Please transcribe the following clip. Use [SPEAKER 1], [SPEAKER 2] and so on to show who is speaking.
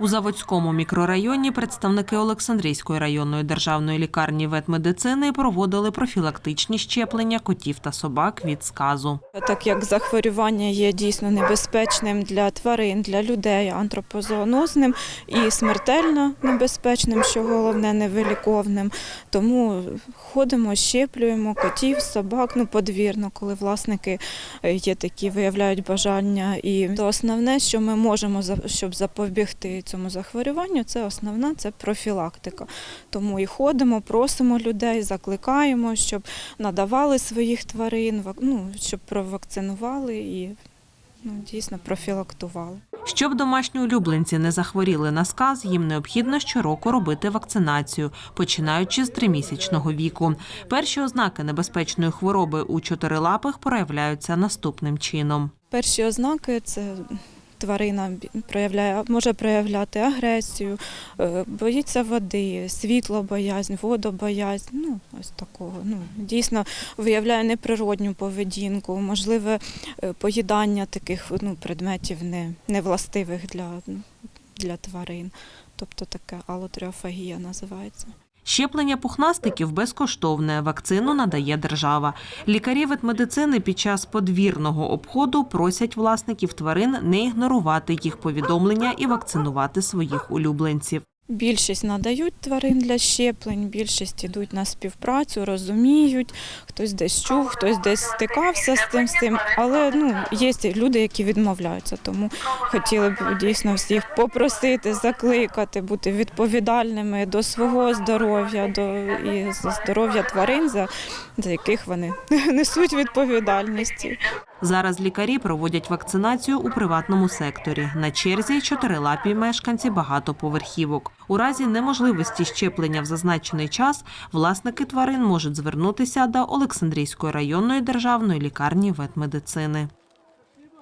[SPEAKER 1] У Заводському мікрорайоні представники Олександрійської районної державної лікарні ветмедицини проводили профілактичні щеплення котів та собак від сказу.
[SPEAKER 2] Так як захворювання є дійсно небезпечним для тварин, для людей, антропозоонозним і смертельно небезпечним, що головне невиліковним. Тому ходимо, щеплюємо котів, собак, ну подвірно, коли власники е, є такі, виявляють бажання. І то основне, що ми можемо щоб запобігти цьому захворюванню, це основна це профілактика. Тому і ходимо, просимо людей, закликаємо, щоб надавали своїх тварин, ну, щоб провакцинували і ну, дійсно профілактували.
[SPEAKER 1] Щоб домашні улюбленці не захворіли на сказ, їм необхідно щороку робити вакцинацію, починаючи з тримісячного віку. Перші ознаки небезпечної хвороби у чотирилапих проявляються наступним чином.
[SPEAKER 2] Перші ознаки це тварина проявляє, може проявляти агресію, е, боїться води, світло боязнь, водобоязнь, ну ось такого. Ну, дійсно виявляє неприродню поведінку, можливе е, поїдання таких ну, предметів не, невластивих для, для тварин. Тобто таке алотріофагія називається.
[SPEAKER 1] Щеплення пухнастиків безкоштовне. Вакцину надає держава. Лікарі ветмедицини під час подвірного обходу просять власників тварин не ігнорувати їх повідомлення і вакцинувати своїх улюбленців.
[SPEAKER 2] Більшість надають тварин для щеплень, більшість йдуть на співпрацю, розуміють, хтось десь чув, хтось десь стикався з тим, з тим. Але ну, є люди, які відмовляються. Тому хотіли б дійсно всіх попросити, закликати, бути відповідальними до свого здоров'я, до і здоров'я тварин, за, за яких вони несуть відповідальність.
[SPEAKER 1] Зараз лікарі проводять вакцинацію у приватному секторі. На черзі чотирилапі мешканці багатоповерхівок. У разі неможливості щеплення в зазначений час власники тварин можуть звернутися до Олександрійської районної державної лікарні ветмедицини.